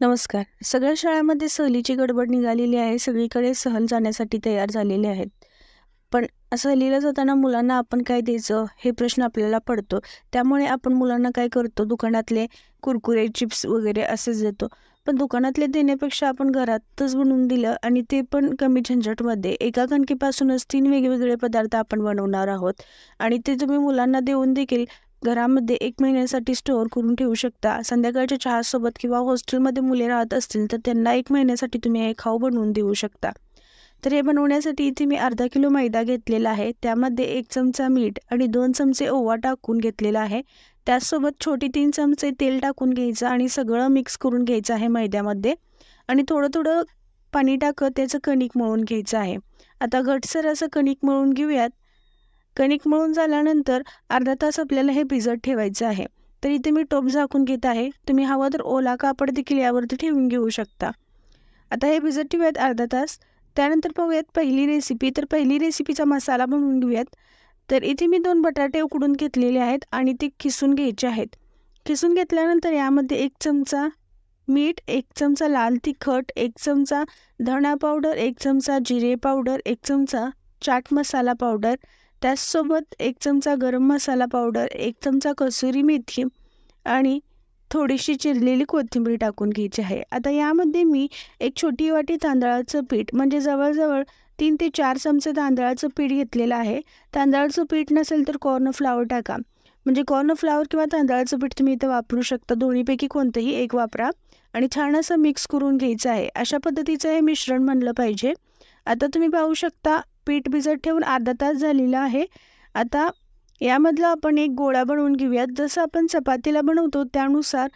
नमस्कार. सगळ्या शाळांमध्ये सहलीची गडबड निघालेली आहे. सगळीकडे सहल जाण्यासाठी तयार झालेले आहेत. पण सहलीला जाताना मुलांना आपण काय द्यायचं? हे प्रश्न आपल्याला पडतो. त्यामुळे आपण मुलांना काय करतो? दुकानातले कुरकुरे चिप्स वगैरे असेच देतो. पण दुकानातले देण्यापेक्षा आपण घरातच बनवून दिलं आणि ते पण कमी झंझटमध्ये. एका कणकीपासूनच तीन वेगवेगळे पदार्थ आपण बनवणार आहोत. आणि ते तुम्ही मुलांना देऊन देखील घरामध्ये एक महिन्यासाठी स्टोअर करून ठेवू शकता. संध्याकाळच्या चहासोबत किंवा हॉस्टेलमध्ये मुले राहत असतील तर त्यांना एक महिन्यासाठी तुम्ही हे खाऊ बनवून देऊ शकता. तर हे बनवण्यासाठी इथे मी अर्धा किलो मैदा घेतलेला आहे. त्यामध्ये एक चमचा मीठ आणि दोन चमचे ओवा टाकून घेतलेला आहे. त्याचसोबत छोटी तीन चमचे तेल टाकून घ्यायचं आणि सगळं मिक्स करून घ्यायचं आहे मैद्यामध्ये. आणि थोडं थोडं पाणी टाकत त्याचं कणिक मळून घ्यायचं आहे. आता घटसर असं कणिक मळून घेऊयात. कणिक मळून झाल्यानंतर अर्धा तास आपल्याला हे भिजत ठेवायचं आहे. तर इथे मी टोप झाकून घेत आहे. तुम्ही हवा तर ओला कापड देखील यावरती ठेवून घेऊ शकता. आता हे भिजत ठेवूयात अर्धा तास. त्यानंतर पाहूयात पहिली रेसिपी तर पहिली रेसिपीचा मसाला बनवून घेऊयात. तर इथे मी दोन बटाटे उकडून घेतलेले आहेत आणि ते खिसून घ्यायचे आहेत. खिसून घेतल्यानंतर यामध्ये एक चमचा मीठ एक चमचा लाल तिखट एक चमचा धणा पावडर एक चमचा जिरे पावडर एक चमचा चाट मसाला पावडर त्याचसोबत एक चमचा गरम मसाला पावडर एक चमचा कसुरी मेथी आणि थोडीशी चिरलेली कोथिंबीर टाकून घ्यायची आहे. आता यामध्ये मी एक छोटी वाटी तांदळाचं पीठ म्हणजे जवळजवळ तीन ते चार चमचे तांदळाचं पीठ घेतलेलं आहे. तांदळाचं पीठ नसेल तर कॉर्नफ्लावर टाका. म्हणजे कॉर्नफ्लावर किंवा तांदळाचं पीठ तुम्ही इथं वापरू शकता. दोन्हीपैकी कोणतंही एक वापरा आणि छान असं मिक्स करून घ्यायचं आहे. अशा पद्धतीचं हे मिश्रण म्हणलं पाहिजे. आता तुम्ही पाहू शकता पीठ भिजत ठेवून अर्धा तास झालेला आहे. आता यामधलं आपण एक गोळा बनवून घेऊयात. जसं आपण चपातीला बनवतो त्यानुसार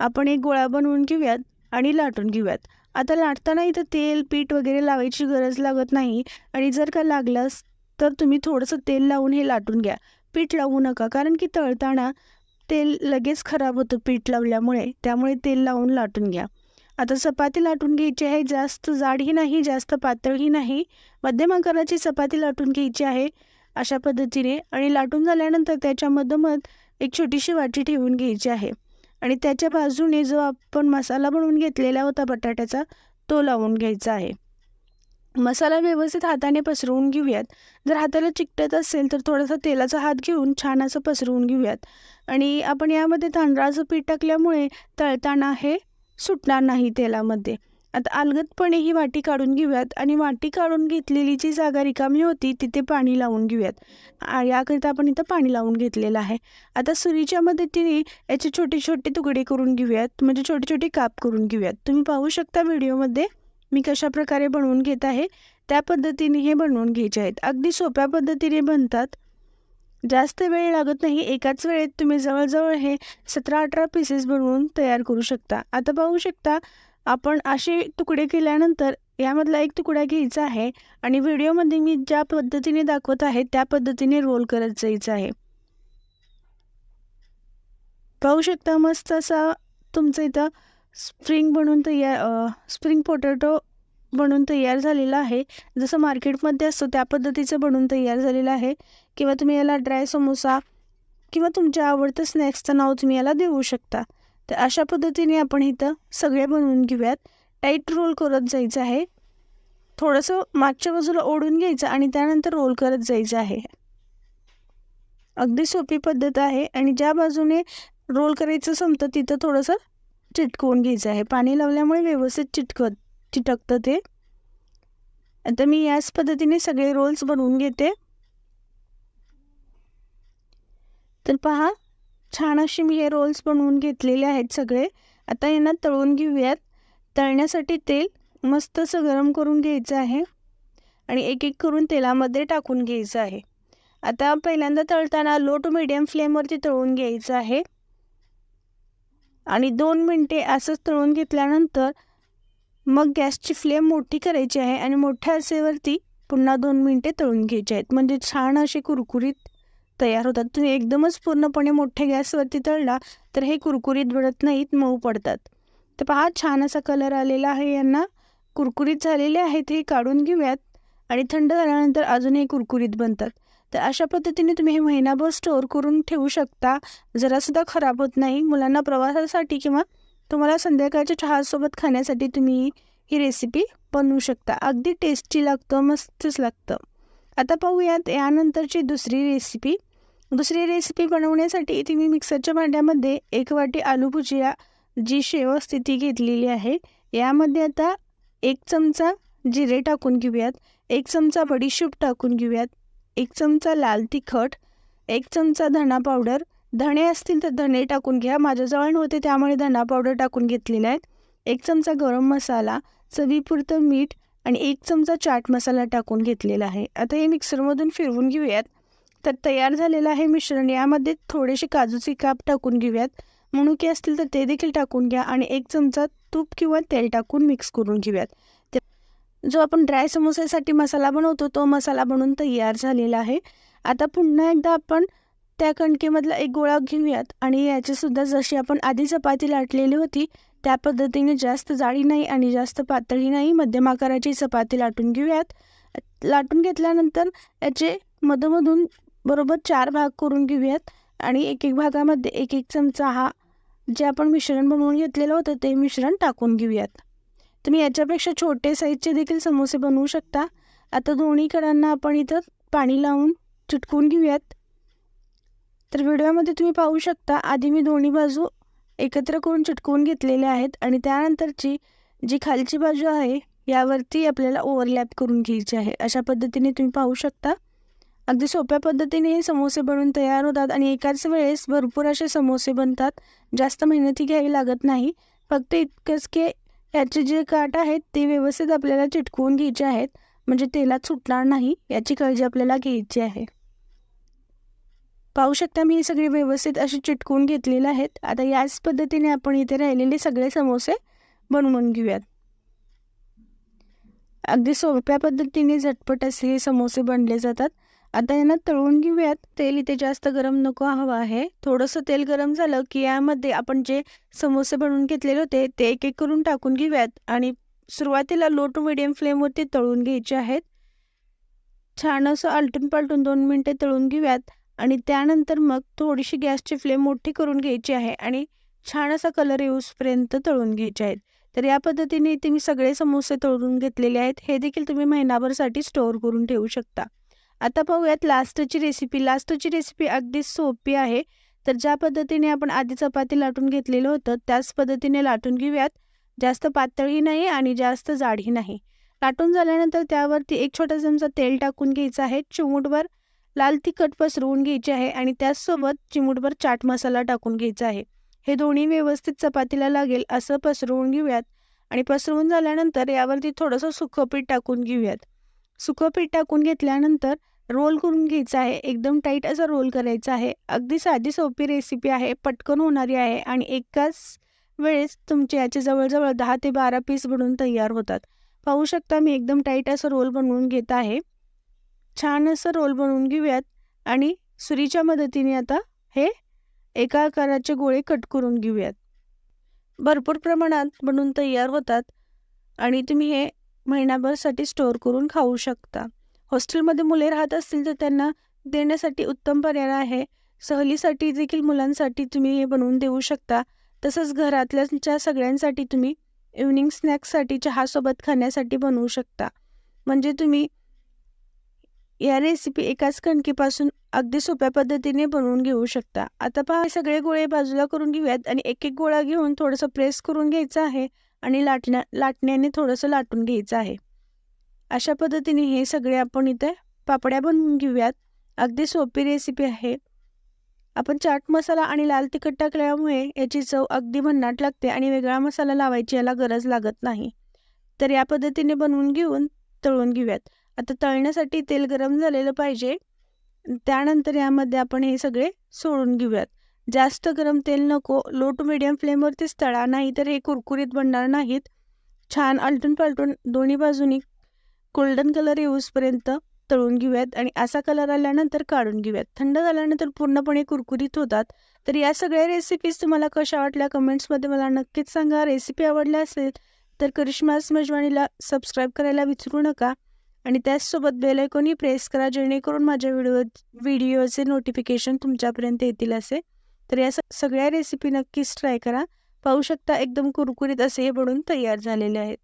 आपण एक गोळा बनवून घेऊयात आणि लाटून घेऊयात. आता लाटताना इथं तेल पीठ वगैरे लावायची गरज लागत नाही आणि जर का लागलास तर तुम्ही थोडंसं तेल लावून हे लाटून घ्या. पीठ लावू नका कारण की तळताना तेल लगेच खराब होतं पीठ लावल्यामुळे. त्यामुळे तेल लावून लाटून घ्या. आता चपाती लाटून घ्यायची आहे. जास्त जाडही नाही जास्त पातळही नाही. मध्यम आकाराची चपाती लाटून घ्यायची आहे अशा पद्धतीने आणि लाटून झाल्यानंतर त्याच्या मधोमध एक छोटीशी वाटी ठेवून घ्यायची आहे. आणि त्याच्या बाजूने जो आपण मसाला बनवून घेतलेला होता बटाट्याचा तो लावून घ्यायचा आहे. मसाला व्यवस्थित हाताने पसरवून घेऊयात. जर हाताला चिकटत असेल तर थोडासा तेलाचा हात घेऊन छान असं पसरवून घेऊयात. आणि आपण यामध्ये तांदळाचं पीठ टाकल्यामुळे तळताना हे सुटणार नाही तेलामध्ये. आता अलगदपणे ही वाटी काढून घेऊयात आणि वाटी काढून घेतलेली जी जागा रिकामी होती तिथे पाणी लावून घेऊयात. याकरिता आपण इथं पाणी लावून घेतलेलं आहे. आता सुरीच्या मदतीने याचे छोटे छोटे तुकडे करून घेऊयात म्हणजे छोटे छोटे काप करून घेऊयात. तुम्ही पाहू शकता व्हिडिओमध्ये मी कशा प्रकारे बनवून घेत आहे. त्या पद्धतीने हे बनवून घ्यायचे आहेत. अगदी सोप्या पद्धतीने बनतात. जास्त वेळ लागत नाही एकाच वेळेत तुम्ही जवळजवळ हे सतरा अठरा पीसेस बनवून तयार करू शकता. आता पाहू शकता आपण असे तुकडे केल्यानंतर यामधला एक तुकडा घ्यायचा आहे आणि व्हिडिओमध्ये मी ज्या पद्धतीने दाखवत आहे त्या पद्धतीने रोल करत जायचं आहे. पाहू शकता मस्त असा तुमचं इथं स्प्रिंग बनवून तयार स्प्रिंग पोटॅटो बनून तयार झालेला आहे. जसं मार्केटमध्ये असतो त्या पद्धतीचं बनवून तयार झालेलं आहे. किंवा तुम्ही याला ड्राय समोसा किंवा तुमच्या आवडतं स्नॅक्सचं नाव तुम्ही याला देऊ शकता. तर अशा पद्धतीने आपण इथं सगळे बनवून घेऊयात. टाईट रोल करत जायचं आहे. थोडंसं मागच्या बाजूला ओढून घ्यायचं आणि त्यानंतर रोल करत जायचं आहे. अगदी सोपी पद्धत आहे आणि ज्या बाजूने रोल करायचं संपतं तिथं थोडंसं चिटकवून घ्यायचं आहे. पाणी लावल्यामुळे व्यवस्थित चिटकत चिटकतं ते. आता मी याच पद्धतीने सगळे रोल्स बनवून घेते. तर पहा छान असे मी हे रोल्स बनवून घेतलेले आहेत सगळे. आता यांना तळून घेऊयात. तळण्यासाठी तेल मस्त असं गरम करून घ्यायचं आहे. आणि एक एक करून तेलामध्ये टाकून घ्यायचं आहे. आता पहिल्यांदा तळताना लो टू मिडियम फ्लेमवरती तळून घ्यायचं आहे. आणि दोन मिनटे असंच तळून घेतल्यानंतर मग गॅसची फ्लेम मोठी करायची आहे आणि मोठ्या असेवरती पुन्हा दोन मिनटे तळून घ्यायचे आहेत. म्हणजे छान असे कुरकुरीत तयार होतात. तुम्ही एकदमच पूर्णपणे मोठ्या गॅसवरती तळला तर हे कुरकुरीत बनत नाहीत मऊ पडतात. तर पहा छान असा कलर आलेला आहे यांना. कुरकुरीत झालेले आहेत हे काढून घेऊयात. आणि थंड झाल्यानंतर अजूनही कुरकुरीत बनतात. तर अशा पद्धतीने तुम्ही हे महिनाभर स्टोअर करून ठेवू शकता. जरासुद्धा खराब होत नाही. मुलांना प्रवासासाठी किंवा तुम्हाला संध्याकाळच्या चहासोबत खाण्यासाठी तुम्ही ही रेसिपी बनवू शकता. अगदी टेस्टी लागतं मस्तच लागतं. आता पाहूयात यानंतरची दुसरी रेसिपी दुसरी रेसिपी बनवण्यासाठी तुम्ही मिक्सरच्या भांड्यामध्ये एक वाटी आलू भुजिया जी शेव स्थिती घेतलेली आहे. यामध्ये आता एक चमचा जिरे टाकून घेऊयात. एक चमचा बडीशूप टाकून घेऊयात. एक चमचा लाल तिखट. एक चमचा धणा पावडर. धणे असतील तर धणे टाकून घ्या. माझ्याजवळ नव्हते त्यामुळे धणा पावडर टाकून घेतलेला आहे एक चमचा गरम मसाला चवीपुरतं मीठ आणि एक चमचा चाट मसाला टाकून घेतलेला आहे. आता हे मिक्सरमधून फिरवून घेऊयात. तर तयार झालेलं आहे मिश्रण. यामध्ये थोडेसे काजूचे काप टाकून घेऊयात. मनुके असतील तर ते देखील टाकून घ्या आणि एक चमचा तूप किंवा तेल टाकून मिक्स करून घेऊयात. जो आपण ड्राय समोसेसाठी मसाला बनवतो तो मसाला बनवून तयार झालेला आहे. आता पुन्हा एकदा आपण त्या कणकेमधला एक गोळा घेऊयात. आणि याचीसुद्धा जशी आपण आधी चपाती लाटलेली होती त्या पद्धतीने जास्त जाडी नाही आणि जास्त पातळी नाही मध्यम आकाराची चपाती लाटून घेऊयात. लाटून घेतल्यानंतर याचे मधोमधून बरोबर चार भाग करून घेऊयात. आणि एक एक भागामध्ये एक एक चमचा हा जे आपण मिश्रण बनवून घेतलेलं होतं ते मिश्रण टाकून घेऊयात. तुम्ही याच्यापेक्षा छोटे साईजचे देखील समोसे बनवू शकता. आता दोन्ही कडांना आपण इथं पाणी लावून चिटकून घेऊयात. तर व्हिडिओमध्ये तुम्ही पाहू शकता आधी मी दोन्ही बाजू एकत्र करून चिटकवून घेतलेल्या आहेत आणि त्यानंतरची जी खालची बाजू आहे यावरती आपल्याला ओव्हरलॅप करून घ्यायची आहे. अशा पद्धतीने तुम्ही पाहू शकता. अगदी सोप्या पद्धतीने हे समोसे बनवून तयार होतात आणि एकाच वेळेस भरपूर असे समोसे बनतात. जास्त मेहनती घ्यावी लागत नाही. फक्त इतकंच की याचे जे काट आहेत ते व्यवस्थित आपल्याला चिटकवून घ्यायचे आहेत. म्हणजे तेलात सुटणार नाही याची काळजी आपल्याला घ्यायची आहे. पाहू शकता मी सगळे व्यवस्थित असे चिटकवून घेतलेले आहेत. आता याच पद्धतीने आपण इथे राहिलेले सगळे समोसे बनवून घेऊयात. अगदी सोप्या पद्धतीने झटपट असे हे समोसे बनले जातात. आता यांना तळून घेऊयात. तेल इथे जास्त गरम नको हवं आहे. थोडंसं तेल गरम झालं की यामध्ये आपण जे समोसे बनवून घेतलेले होते ते एक एक करून टाकून घेऊयात आणि सुरुवातीला लो टू मिडियम फ्लेमवरती तळून घ्यायचे आहेत. छान असं आलटून पालटून दोन मिनटे तळून घेऊयात. आणि त्यानंतर मग थोडीशी गॅसची फ्लेम मोठी करून घ्यायची आहे आणि छान असा कलर येऊसपर्यंत तळून घ्यायचे आहेत. तर या पद्धतीने इथे मी सगळे समोसे तळून घेतलेले आहेत. हे देखील तुम्ही महिनाभरसाठी स्टोअर करून ठेवू शकता. आता पाहूयात लास्टची रेसिपी. लास्टची रेसिपी अगदी सोपी आहे. तर ज्या पद्धतीने आपण आधी चपाती लाटून घेतलेलं होतं त्याच पद्धतीने लाटून घेऊयात. जास्त पातळी नाही आणि जास्त जाडही नाही. लाटून झाल्यानंतर त्यावरती एक छोटा चमचा तेल टाकून घ्यायचं आहे. चिमूटभर लाल तिखट पसरवून घ्यायचे आहे आणि त्याचसोबत चिमूटभर चाट मसाला टाकून घ्यायचा आहे. हे दोन्ही व्यवस्थित चपातीला लागेल असं पसरवून घेऊयात आणि पसरवून झाल्यानंतर यावरती थोडंसं सुखं पीठ टाकून घेऊयात. सुखं पीठ टाकून घेतल्यानंतर रोल करून घ्यायचा आहे. एकदम टाईट असा रोल करायचा आहे. अगदी साधी सोपी रेसिपी आहे. पटकन होणारी आहे आणि एकाच वेळेस तुमचे याचे जवळजवळ दहा ते बारा पीस बनवून तयार होतात. पाहू शकता मी एकदम टाईट असं रोल बनवून घेत आहे. छान असं रोल बनवून घेऊयात. आणि सुरीच्या मदतीने आता हे एका आकाराचे गोळे कट करून घेऊयात. भरपूर प्रमाणात बनवून तयार होतात आणि तुम्ही हे महिनाभरसाठी स्टोअर करून खाऊ शकता. हॉस्टेलमध्ये मुले राहत असतील तर त्यांना देण्यासाठी उत्तम पर्याय आहे. सहलीसाठी देखील मुलांसाठी तुम्ही हे बनवून देऊ शकता. तसंच घरातल्याच्या सगळ्यांसाठी तुम्ही इव्हनिंग स्नॅक्ससाठी चहासोबत खाण्यासाठी बनवू शकता. म्हणजे तुम्ही या रेसिपी एकाच कणकीपासून अगदी सोप्या पद्धतीने बनवून घेऊ शकता. आता पहा सगळे गोळे बाजूला करून घेऊयात आणि एक एक गोळा घेऊन थोडंसं प्रेस करून घ्यायचं आहे आणि लाटण्या लाटण्याने थोडंसं लाटून घ्यायचं आहे. अशा पद्धतीने हे सगळे आपण इथे पापड्या बनवून घेऊयात. अगदी सोपी रेसिपी आहे. आपण चाट मसाला आणि लाल तिखट टाकल्यामुळे याची चव अगदी भन्नाट लागते आणि वेगळा मसाला लावायची याला गरज लागत नाही. तर या पद्धतीने बनवून घेऊन तळून घेऊयात. आता तळण्यासाठी तेल गरम झालेलं पाहिजे. त्यानंतर यामध्ये आपण हे सगळे सोडून घेऊयात. जास्त गरम तेल नको लो टू मिडियम फ्लेमवरतीच तळा नाही तर हे कुरकुरीत बनणार नाहीत. छान आलटून पालटून दोन्ही बाजूनी गोल्डन कलर येऊसपर्यंत तळून घेऊयात आणि असा कलर आल्यानंतर काढून घेऊयात. थंड झाल्यानंतर पूर्णपणे कुरकुरीत होतात. तर या सगळ्या रेसिपीज तुम्हाला कशा वाटल्या कमेंट्समध्ये मला नक्कीच सांगा. रेसिपी आवडल्या असेल तर करिश्मास मेजवानीला सबस्क्राईब करायला विसरू नका. आणि त्याचसोबत बेल आयकॉनही प्रेस करा जेणेकरून माझ्या व्हिडिओ व्हिडिओचे नोटिफिकेशन तुमच्यापर्यंत येतील असे. तर या सगळ्या रेसिपी नक्कीच ट्राय करा. पाहू शकता एकदम कुरकुरीत असे हे बनून तयार झालेले आहेत.